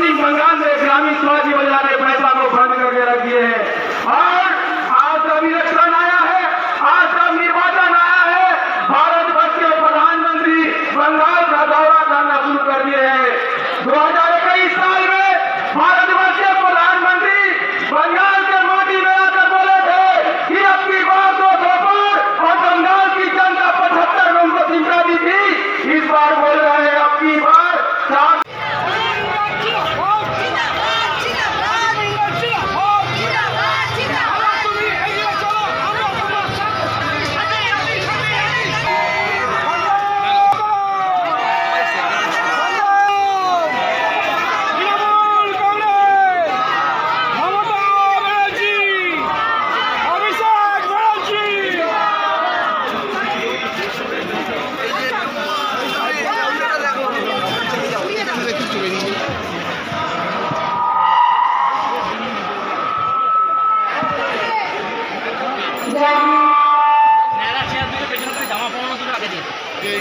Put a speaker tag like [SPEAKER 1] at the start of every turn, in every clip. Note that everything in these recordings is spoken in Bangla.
[SPEAKER 1] पश्चिम बंगाल में ग्रामीण स्वराज्य योजना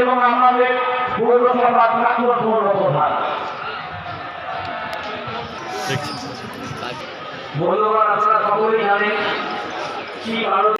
[SPEAKER 2] এবং আমাদের
[SPEAKER 1] পৌরসভার ঠাকুর পৌরপ্রধান বন্ধুগণ আপনারা সকলেই জানেন কি ভারত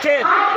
[SPEAKER 3] Kid.